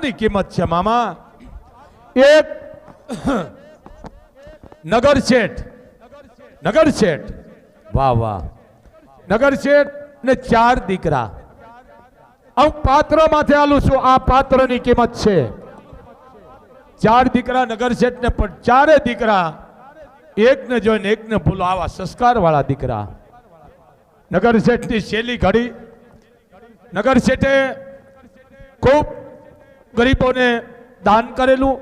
ચાની કિંમત છે મામા એક નગર શેઠ નગર શેઠ વાહ વાહ નગર શેઠ ને ચાર દીકરા હું પાત્ર માથે આલું છું આ પાત્રની કિંમત છે ચાર દીકરા નગર શેઠ ને પણ ચારે દીકરા એકને જોઈને એકને ભૂલો આવા સંસ્કાર વાળા દીકરા નગર શેઠની શેલી ઘડી નગર શેઠે ખૂબ ગરીબોને દાન કરેલું,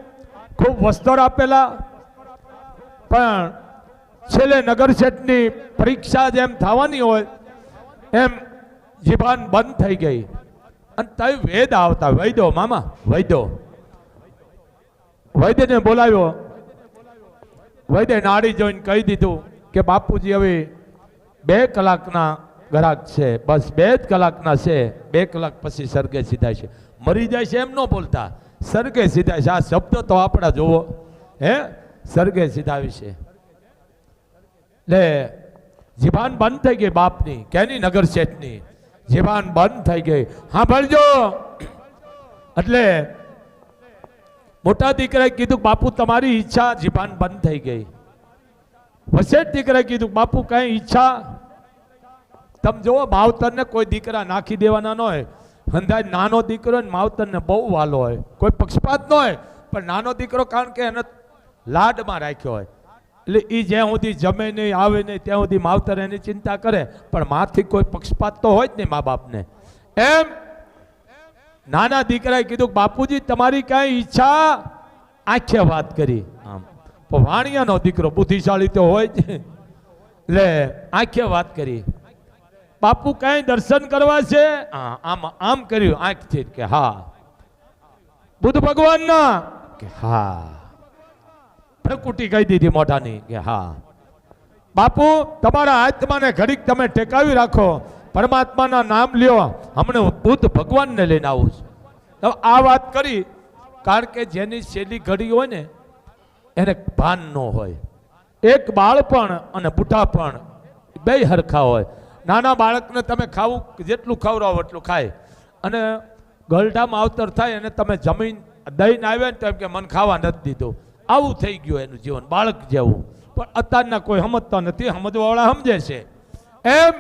ખૂબ વસ્ત્ર આપેલા. પણ છેલ્લે નગર શેઠની પરીક્ષા જેમ થવાની હોય, એમ જીભાન બંધ થઈ ગઈ. અને તય વેદ આવતા વૈદો મામા વૈદો વૈદ્યને બોલાવ્યો. વૈદ્ય નાડી જોઈને કહી દીધું કે બાપુજી, હવે બે કલાકના ગ્રાહક છે. બસ બે જ કલાકના છે. બે કલાક પછી સર્ગે સીધા છે. મરી જાય છે એમ ન બોલતા. સરગે સીધા છે. આ શબ્દ તો આપણા જોવો હે? સરગે સીધા વિશે. લે, જીભાન બંધ થઈ ગઈ બાપની. કેની નગર શેઠની? જીભાન બંધ થઈ ગઈ. હા ભણજો એટલે મોટા દીકરાએ કીધું બાપુ, તમારી ઈચ્છા જીભાન બંધ થઈ ગઈ. વસેટ દીકરાએ કીધું બાપુ, કઈ ઈચ્છા? તમે જુઓ ભાવતરને કોઈ દીકરા નાખી દેવાના ન હોય. હંધાય નાનો દીકરો ને માવતરને બહુ વાલો હોય. કોઈ પક્ષપાત ન હોય પણ નાનો દીકરો કારણ કે એને લાડમાં રાખ્યો હોય. એટલે એ જ્યાં સુધી જમે નહીં આવે નહીં ત્યાં સુધી માવતર એની ચિંતા કરે. પણ માથી કોઈ પક્ષપાત તો હોય જ નહીં મા બાપને. એમ નાના દીકરાએ કીધું બાપુજી તમારી કાંઈ ઈચ્છા? આંખે વાત કરી. આમ. વાણિયાનો દીકરો બુદ્ધિશાળી તો હોય જ. એટલે આંખે વાત કરી. બાપુ કાંઈ દર્શન કરવા છે? આમ આમ કર્યું આંખથી કે હા. બુદ્ધ ભગવાનના? કે હા. પ્રકૃતિ કહી દીધી મોઢાની કે હા. બાપુ તમારા આત્માને ઘડીક તમે ટેકાવી રાખો. પરમાત્માના નામ લ્યો. હમણે બુદ્ધ ભગવાનને લઈને આવું છું. આ વાત કરી કારણ કે જેની છેલ્લી ઘડી હોય ને એને ભાન ન હોય. એક બાળપણ અને બુઢાપણ બે હરખા હોય. નાના બાળકને તમે ખાવું, જેટલું ખવડાવો એટલું ખાય. અને ગલઢામાં આવતર થાય અને તમે જમીન દઈને આવ્યા ને તો એમ કે મને ખાવા નથી દીધું. આવું થઈ ગયું એનું જીવન, બાળક જેવું. પણ અત્યારના કોઈ સમજતા નથી, સમજવાવાળા સમજે છે. એમ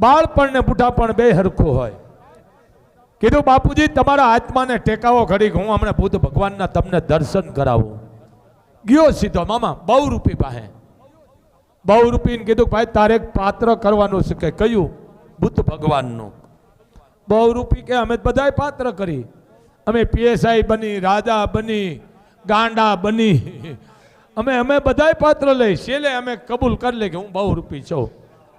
બાળપણ ને બુઢાપણ બે હરખું હોય. કીધું, બાપુજી, તમારા આત્માને ટેકાવો ઘડીક હું હમણાં બુદ્ધ ભગવાનના તમને દર્શન કરાવું. ગયો સીધો, મામા બહુ રૂપી પાસે. બહુ રૂપીને કીધું ભાઈ તારે એક પાત્ર કરવાનું છે. કે કયું? બુદ્ધ ભગવાનનું. બહુ રૂપી કે અમે બધાય પાત્ર કરી. અમે પીએસઆઈ બની રાજા બની ગાંડા બની. અમે અમે બધાય પાત્ર લઈ. છેલ્લે અમે કબૂલ કરી લે કે હું બહુ રૂપી છું.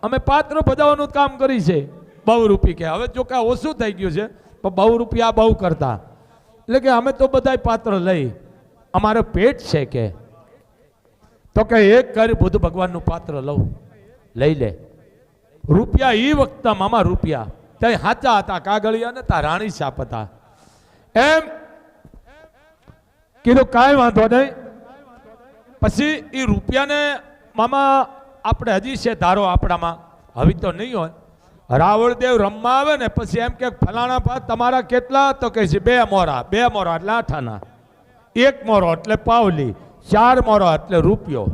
અમે પાત્ર ભજાવવાનું કામ કરી છે. બહુ રૂપી કે હવે જો કે ઓછું થઈ ગયું છે પણ બહુ રૂપિયા બહુ કરતા. એટલે કે અમે તો બધાય પાત્ર લઈ. અમારે પેટ છે કે. તો કે એક કરી બુદ્ધ ભગવાનનું પાત્ર લઉં. લઈ લે. રૂપિયા એ વખતે મામા રૂપિયા. ત્યાં હાચા હતા, કાગળિયા ને તા રાણી સાપ હતા. એમ કીધું, કાંઈ વાંધો નહીં. પછી એ રૂપિયાને મામા આપણે હજી છે ધારો આપણામાં. હવે તો નહીં હોય. રાવળદેવ રમવા આવે ને પછી એમ કે, ફલાણા ભાત તમારા કેટલા? તો કહે છે, બે મોરા બે મોરા, એટલે આઠાના. એક મોરો, એટલે પાવલી. ચાર મોરો એટલે રૂપિયો.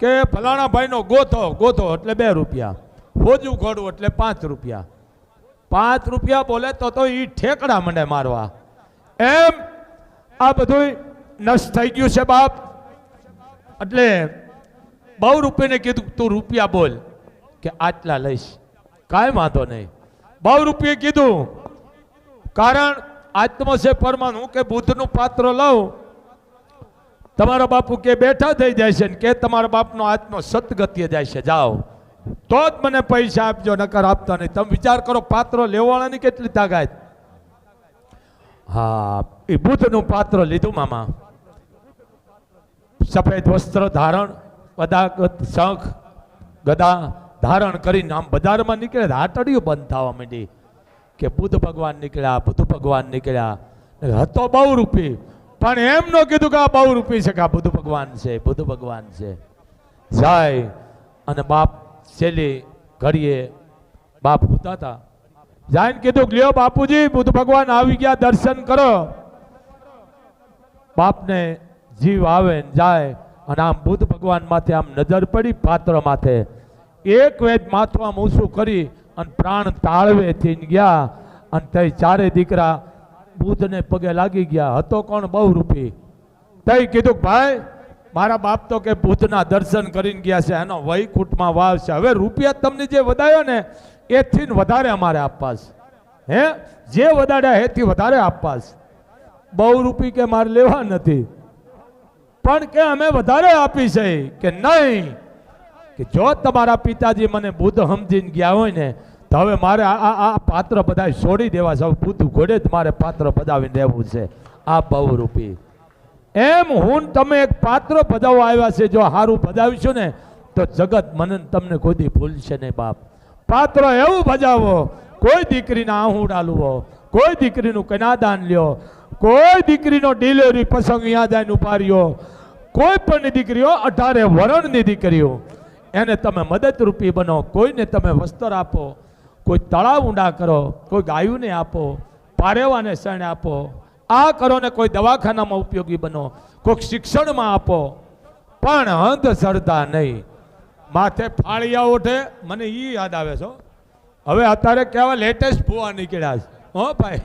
કે ફલાણા ભાઈનો ગોથો ગોથો એટલે બે રૂપિયા. હોજું ઘોડું એટલે પાંચ રૂપિયા. પાંચ રૂપિયા બોલે તો તો એ ઠેકડા મને મારવા. એમ આ બધું નષ્ટ થઈ ગયું છે બાપ. એટલે બહુ રૂપિયાને કીધું, તું રૂપિયા બોલ, કે આટલા લઈશ. કાંઈ વાંધો નહીં. બહુ રૂપિયે કીધું. કારણ આત્મ છે પરમાન કે બુદ્ધનું પાત્ર લઉં તમારા બાપુ કે બેઠા થઈ જાય છે કે તમારા બાપનો આત્મો સદગતિએ જાય છે, જાઓ. તો જ મને પૈસા આપજો, નકર આપતા નહીં. તમે વિચાર કરો, પાત્ર લેવાળાની કેટલી તાકાત? હા, એ બુદ્ધનું પાત્ર લીધું મામા. સફેદ વસ્ત્ર ધારણ પદાગત શંખ, ગદા ધારણ કરીને આમ બજારમાં નીકળે હાટડીઓ બંધ થવા માંડી કે બુદ્ધ ભગવાન નીકળ્યા, બુદ્ધ ભગવાન નીકળ્યા. હતો બહુ રૂપી પણ એમ ન કીધું કે આ બહુ રૂપી છે કે આ બુદ્ધ ભગવાન છે, બુદ્ધ ભગવાન છે. જાય અને બાપ છેલ્લી ઘડીએ બાપ ઉતા હતા જાઈને કીધું કે લ્યો બાપુજી, બુદ્ધ ભગવાન આવી ગયા, દર્શન કરો. બાપને જીવ આવે ને જાય અને આમ બુદ્ધ ભગવાન માથે આમ નજર પડી પાત્ર માથે. એક વેદ માથું આમ ઊંચું કરી અને પ્રાણ તાળવે થઈને ગયા. અને તે ચારે દીકરા બુદ્ધને પગે લાગી ગયા. હતો કોણ બહુ રૂપી તઈ કીધું, ભાઈ, મારા બાપ તો કે બુદ્ધના દર્શન કરીને ગયા છે. એનો વૈકુંઠમાં વાવ છે. હવે રૂપિયા તમને જે વધાર્યો ને, એથી વધારે અમારે આપવા છે. હે? જે વધાર્યા એથી વધારે આપવા બહુ રૂપી કે મારે લેવા નથી? પણ કે અમે વધારે આપી છે કે નહીં? કે જો તમારા પિતાજી મને બુદ્ધ સમજીને ગયા હોય ને તો હવે મારે આ આ- પાત્ર બધા છોડી દેવા છે. પૂતું ઘોડે જ મારે પાત્ર પદાવીને રહેવું છે. આ બહુરૂપી. એમ હું તમે એક પાત્ર પદાવવા આવ્યા છે, જો સારું ભજાવીશું ને, તો જગત મને તમને કોઈ ભૂલશે નહીં બાપ. પાત્ર એવું ભજાવો કોઈ દીકરીના આહું ડાલવો કોઈ દીકરીનું કનાદાન લ્યો, કોઈ દીકરીનો ડિલિવરી પ્રસંગ યાદ આવીને ઉપાડ્યો કોઈ પણ દીકરીઓ અઢારે વરણની દીકરીઓ, એને તમે મદદરૂપી બનો, કોઈને તમે વસ્ત્ર આપો કોઈ તળાવ ઊંડા કરો, કોઈ ગાયુંને આપો, પારેવાને શરણે આપો, આ કરો ને કોઈ દવાખાનામાં ઉપયોગી બનો, કોઈક શિક્ષણમાં આપો. પણ અંધશ્રદ્ધા નહીં. માથે ફાળિયા ઉઠે મને એ યાદ આવે છે હવે અત્યારે કેવા લેટેસ્ટ ભૂવા નીકળ્યા છે. હો ભાઈ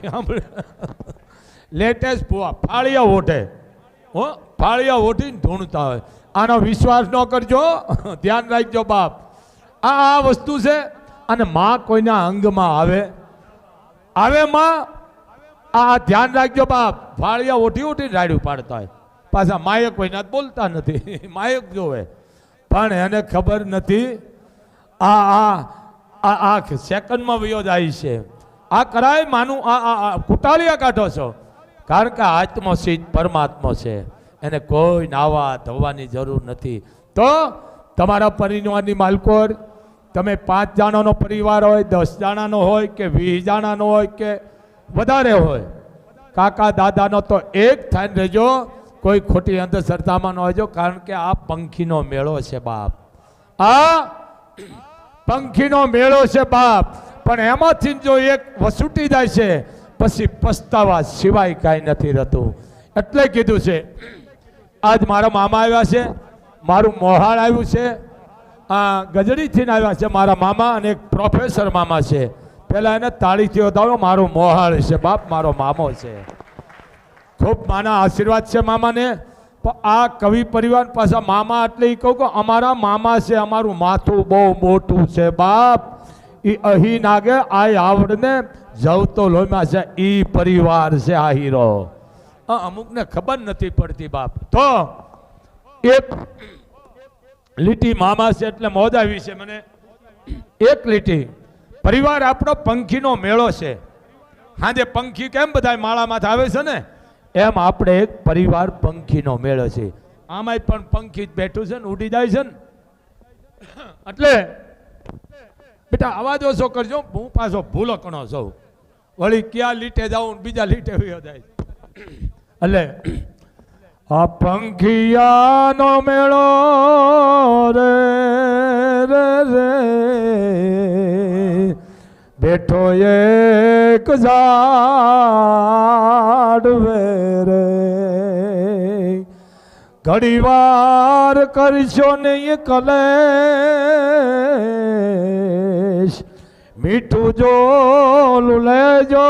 લેટેસ્ટ ભૂવા, ફાળિયા ઓઠે હો, ફાળિયા ઓઠીને ધૂણતા હોય. આનો વિશ્વાસ ન કરજો. ધ્યાન રાખજો બાપ. આ આ વસ્તુ છે અને માં કોઈના અંગમાં આવે? આવે માં? આ ધ્યાન રાખજો બાપ. ફાળિયા ઓઠી ઓઠી રાડ્યું પાડતા હોય. પાછા માયક કોઈના બોલતા નથી. માયક જોવે. પણ એને ખબર નથી. આ આ આ સેકન્ડમાં વયો જાય છે. આ કરાય માનું, આ આ કુટાળિયા કાઢો છો. કારણ કે આત્મો સિદ્ધ પરમાત્મા છે. એને કોઈ નાવા ધોવાની જરૂર નથી. તો તમારા પરિવારની માલકોર તમે પાંચ જણાનો પરિવાર હોય, દસ જણાનો હોય કે વીસ જણાનો હોય કે વધારે હોય, કાકા દાદાનો તો એક થઈને રહેજો, કોઈ ખોટી અંધશ્રદ્ધામાં ન હોજો, કારણ કે આ પંખીનો મેળો છે બાપ. આ પંખીનો મેળો છે બાપ. પણ એમાંથી જો એક વસૂટી જાય છે, પછી પસ્તાવા સિવાય કાંઈ નથી રહેતું. એટલે કીધું છે, આજ મારા મામા આવ્યા છે, મારું મોહાળ આવ્યું છે આ ગજડીથી આવ્યા છે મારા મામા અને એક પ્રોફેસર મામા છે. પેલા એને તાળીથી વધારો મારો મોહાળ છે, બાપ મારો મામો છે. ખૂબ માના આશીર્વાદ છે મામાને. પણ આ કવિ પરિવાર પાછા મામા એટલે એ કહું કે અમારા મામા છે, અમારું માથું બહુ મોટું છે, બાપ. એ અહીં નાગે આ આવડને જવતો લોહીમાં છે એ પરિવાર છે, આ હીરો. અમુકને ખબર નથી પડતી બાપ. તો એક લીટી મામા છે એટલે મોજા વિશે મને. એક લીટી, પરિવાર આપણો પંખીનો મેળો છે. સાંજે પંખી કેમ બધા માળામાં આવે છે ને? એમ આપણે એક પરિવાર પંખીનો મેળો છે. આમાંય પણ પંખી જ બેઠું છે ને, ઉડી જાય છે ને. એટલે, બેટા અવાજ ઓછો કરજો, હું પાછો ભૂલો કણો છું. વળી ક્યાં લીટે જાઉં બીજા લીટે વયો જાય. એટલે આ પંખિયાનો મેળો રે રે રે. બેઠો એક ઝાડવે રે. ઘડી વાર કરશો નહીં કલેશ, મીઠું જો લેજો,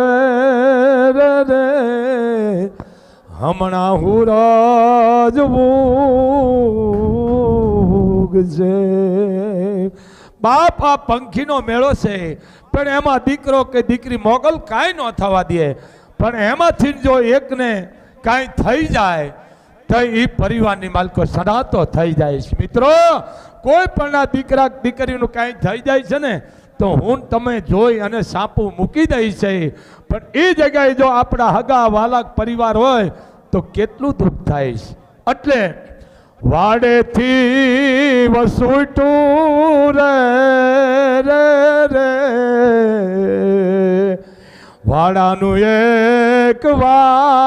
રે રે રે. હમણાં હું રાજવું છે બાપ આ પંખીનો મેળો છે, પણ એમાં દીકરો કે દીકરી મોગલ કાંઈ ન થવા દે. પણ એમાંથી જો એકને કાંઈ થઈ જાય, તો એ પરિવારની માલકો સડાતો થઈ જાય છે. મિત્રો, કોઈ પણ આ દીકરા દીકરીનું કાંઈ થઈ જાય છે ને, તો હું તમે જોઈ અને સાપું મૂકી દઈ છે. પણ એ જગ્યાએ જો આપણા હગા વાલાક પરિવાર હોય તો કેટલું દુઃખ થાય છે? એટલે વાડેથી વસૂટું રે રે વાડાનું એક વાજરું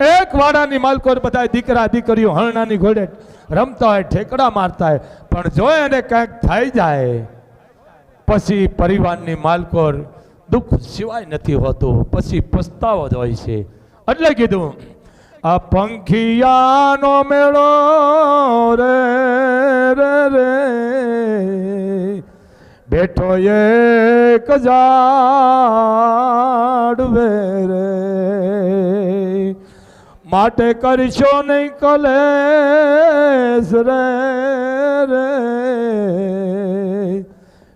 એક વાડાની માલકો બધા દીકરા, દીકરીઓ હરણાની ઘોડે રમતા હોય, ઠેકડા મારતા હોય, પણ જો એને કંઈક થઈ જાય, પછી પરિવારની માલકોર દુઃખ સિવાય નથી હોતું, પછી પસ્તાવો જ હોય છે. એટલે કીધું, આ પંખિયાનો મેળો રે રે રે. બેઠો એક જાડવે રે. માટે કરશો નહીં કલેશ, રે રે.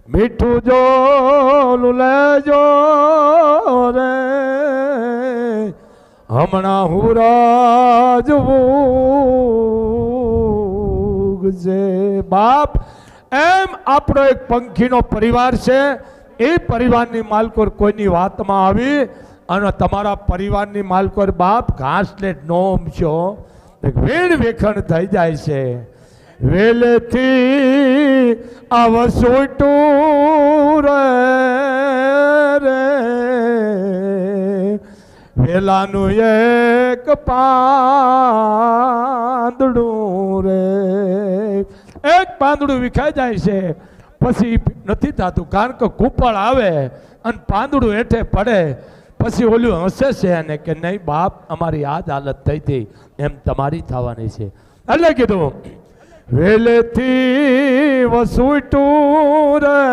મીઠું જો લેજો રે. હમણાં હું રાજવું જે બાપ. એમ આપણો એક પંખીનો પરિવાર છે. એ પરિવારની માલકોર કોઈની વાતમાં આવી અને તમારા પરિવારની માલકોર બાપ ઘાસને નોમ છો વેણ વેખણ થઈ જાય છે. વેલેથી આવસુટું રે રે. વેલાનું એક પાંદડું રે. એક પાંદડું વિખાઈ જાય છે, પછી નથી થતું. કારણ કે કૂપળ આવે અને પાંદડું હેઠે પડે. પછી ઓલું હસે છે અને કે નહીં, બાપ, અમારી આ જ હાલત થઈ હતી. એમ તમારી થવાની છે. એટલે કીધું વેલેથી વસુટું રે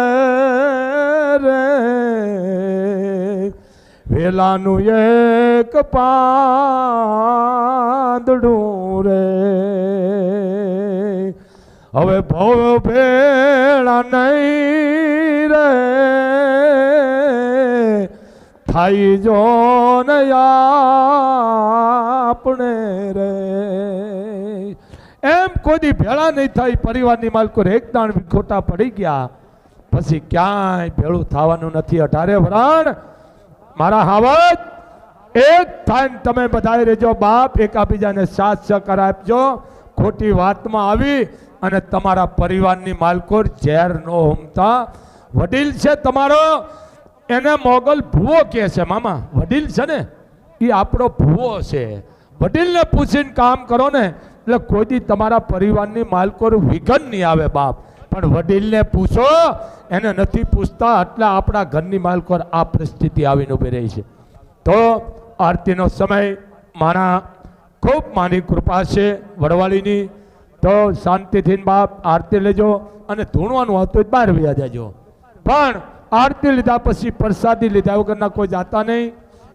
વેલાનું એક પાંદડું રે. હવે ભવ ભેળા નહીં રે. થાય જો ને આપણે રે. એમ કોઈ ભેળા નહીં થાય, પરિવારની માલકો એક દાણ ખોટા પડી ગયા. પછી ક્યાંય ભેળું થવાનું નથી. અઢારે વરાણ, મારા હાવત એક થાય તમે બધાએ રહેજો, બાપ એકાબીજાને સાથ સહકાર આપજો. ખોટી વાતમાં આવી અને તમારા પરિવારની માલકોર ઝેર નો હોમતા. વડીલ છે તમારો, એને મોગલ ભૂવો કહે છે, મામા, વડીલ છે ને એ આપણો ભૂવો છે. વડીલને પૂછીને કામ કરો ને એટલે કોઈ દી તમારા પરિવારની માલકોર વિઘન નહીં આવે બાપ. પણ વડીલને પૂછો, એને નથી પૂછતા એટલે આપણા ઘરની માલકોર આ પરિસ્થિતિ આવીને ઊભી રહી છે. તો આરતીનો સમય મારા ખૂબ માની કૃપા છે વડવાળીની. તો શાંતિથી બાપ આરતી લેજો અને ધૂણવાનું હતું બહાર વ્યા જાજો. પણ આરતી લીધા પછી પ્રસાદી લીધા વગરના કોઈ જાતા નહીં.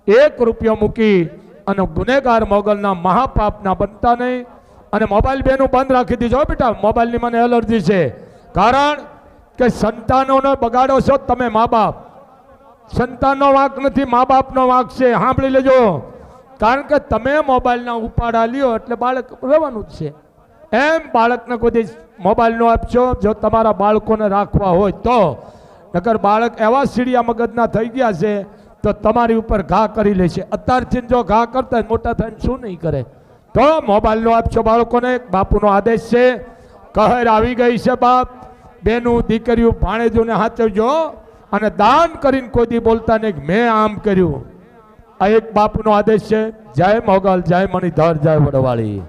એક રૂપિયો મૂકી અને ગુનેગાર મોગલના મહાપાપના બનતા નહીં. અને મોબાઈલ બેનું બંધ રાખી દીધો બેટા. મોબાઈલની મને એલર્જી છે. કારણ કે સંતાનોનો બગાડો છો તમે મા બાપ. સંતાનનો વાંક નથી, મા બાપનો વાંક છે. સાંભળી લેજો. કારણ કે તમે મોબાઈલના ઉપાડા લ્યો એટલે બાળક રહેવાનું જ છે. એમ બાળકને કોઈ મોબાઈલનો મોબાઈલ આપશો જો તમારા બાળકોને રાખવા હોય તો. નકર બાળક એવા સીડિયા મગજના થઈ ગયા છે, તો તમારી ઉપર ઘા કરી લે છે. અત્યારથી જો ઘા કરતા મોટા થઈને શું નહીં કરે? તો મોબાઈલ નો આપશો બાળકોને, બાપુનો આદેશ છે, કહેર આવી ગઈ છે બાપ, બેનું દીકરીઓ ભાણેજોને હાચવજો અને દાન કરીને કોઈ બોલતા નહીં મેં આમ કર્યું. આ એક બાપુનો આદેશ છે, જય મોગલ, જય મણિધર, જય વડવાળી.